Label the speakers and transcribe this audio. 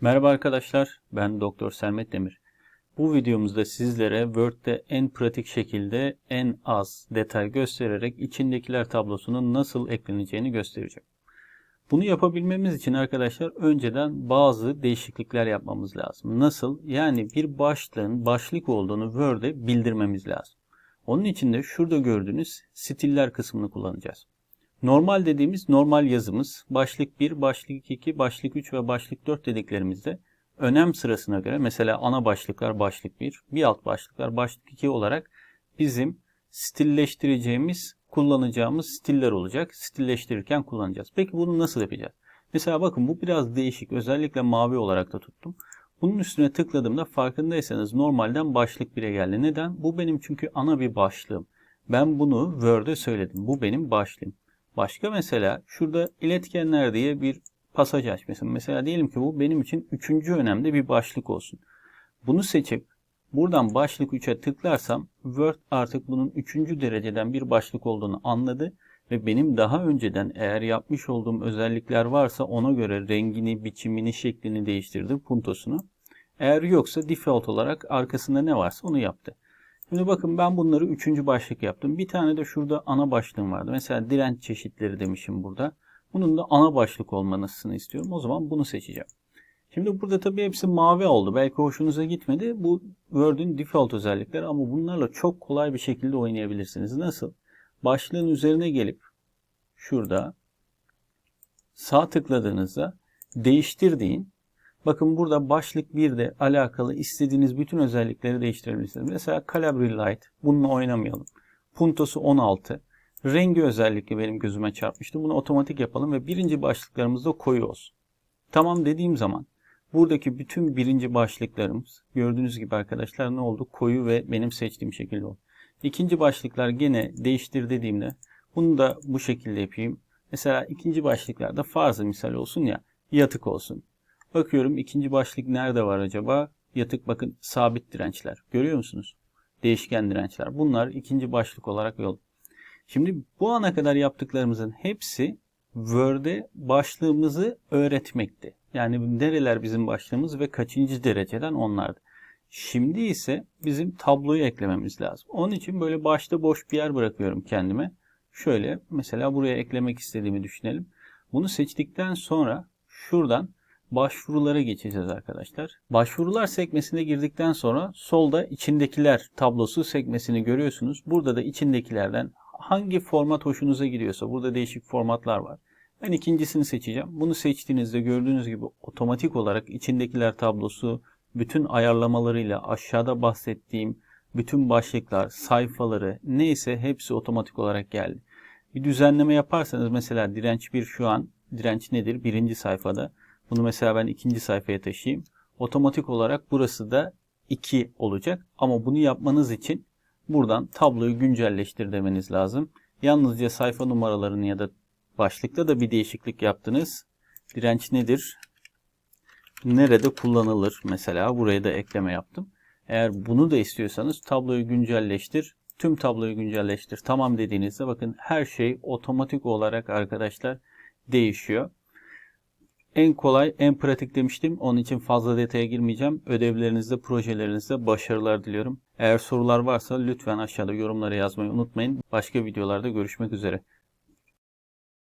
Speaker 1: Merhaba arkadaşlar, ben Doktor Sermet Demir. Bu videomuzda sizlere Word'de en pratik şekilde en az detay göstererek içindekiler tablosunun nasıl ekleneceğini göstereceğim. Bunu yapabilmemiz için arkadaşlar önceden bazı değişiklikler yapmamız lazım. Nasıl? Yani bir başlığın başlık olduğunu Word'e bildirmemiz lazım. Onun için de şurada gördüğünüz stiller kısmını kullanacağız. Normal dediğimiz normal yazımız başlık 1, başlık 2, başlık 3 ve başlık 4 dediklerimizde önem sırasına göre mesela ana başlıklar başlık 1, bir alt başlıklar başlık 2 olarak bizim stilleştireceğimiz, kullanacağımız stiller olacak. Stilleştirirken kullanacağız. Peki bunu nasıl yapacağız? Mesela bakın bu biraz değişik. Özellikle mavi olarak da tuttum. Bunun üstüne tıkladığımda farkındaysanız normalden başlık 1'e geldi. Neden? Bu benim çünkü ana bir başlığım. Ben bunu Word'e söyledim. Bu benim başlığım. Başka mesela şurada iletkenler diye bir pasaj açmışım. Mesela diyelim ki bu benim için üçüncü önemli bir başlık olsun. Bunu seçip buradan başlık 3'e tıklarsam Word artık bunun üçüncü dereceden bir başlık olduğunu anladı ve benim daha önceden eğer yapmış olduğum özellikler varsa ona göre rengini, biçimini, şeklini değiştirdi, puntosunu. Eğer yoksa default olarak arkasında ne varsa onu yaptı. Şimdi bakın ben bunları üçüncü başlık yaptım. Bir tane de şurada ana başlığım vardı. Mesela direnç çeşitleri demişim burada. Bunun da ana başlık olmasını istiyorum. O zaman bunu seçeceğim. Şimdi burada tabii hepsi mavi oldu. Belki hoşunuza gitmedi. Bu Word'ün default özellikleri ama bunlarla çok kolay bir şekilde oynayabilirsiniz. Nasıl? Başlığın üzerine gelip şurada sağ tıkladığınızda değiştir deyin. Bakın burada başlık 1'de alakalı istediğiniz bütün özellikleri değiştirebilirsiniz. Mesela Calibri Light. Bununla oynamayalım. Puntosu 16. Rengi özellikle benim gözüme çarpmıştı. Bunu otomatik yapalım ve birinci başlıklarımızda koyu olsun. Tamam dediğim zaman buradaki bütün birinci başlıklarımız gördüğünüz gibi arkadaşlar ne oldu? Koyu ve benim seçtiğim şekilde oldu. İkinci başlıklar gene değiştir dediğimde bunu da bu şekilde yapayım. Mesela ikinci başlıklarda farzı misal olsun ya yatık olsun. Bakıyorum ikinci başlık nerede var acaba? Yatık bakın sabit dirençler. Görüyor musunuz? Değişken dirençler. Bunlar ikinci başlık olarak yol. Şimdi bu ana kadar yaptıklarımızın hepsi Word'e başlığımızı öğretmekti. Yani nereler bizim başlığımız ve kaçıncı dereceden onlardı. Şimdi ise bizim tabloyu eklememiz lazım. Onun için böyle başta boş bir yer bırakıyorum kendime. Şöyle mesela buraya eklemek istediğimi düşünelim. Bunu seçtikten sonra şuradan başvurulara geçeceğiz arkadaşlar. Başvurular sekmesine girdikten sonra solda içindekiler tablosu sekmesini görüyorsunuz. Burada da içindekilerden hangi format hoşunuza gidiyorsa burada değişik formatlar var. Ben ikincisini seçeceğim. Bunu seçtiğinizde gördüğünüz gibi otomatik olarak içindekiler tablosu bütün ayarlamalarıyla aşağıda bahsettiğim bütün başlıklar, sayfaları neyse hepsi otomatik olarak geldi. Bir düzenleme yaparsanız mesela direnç 1 şu an direnç nedir? Birinci sayfada. Bunu mesela ben ikinci sayfaya taşıyayım. Otomatik olarak burası da 2 olacak. Ama bunu yapmanız için buradan tabloyu güncelleştir demeniz lazım. Yalnızca sayfa numaralarını ya da başlıkta da bir değişiklik yaptınız. Direnç nedir? Nerede kullanılır? Mesela buraya da ekleme yaptım. Eğer bunu da istiyorsanız tabloyu güncelleştir. Tüm tabloyu güncelleştir. Tamam dediğinizde bakın her şey otomatik olarak arkadaşlar değişiyor. En kolay, en pratik demiştim. Onun için fazla detaya girmeyeceğim. Ödevlerinizde, projelerinizde başarılar diliyorum. Eğer sorular varsa lütfen aşağıda yorumlara yazmayı unutmayın. Başka videolarda görüşmek üzere.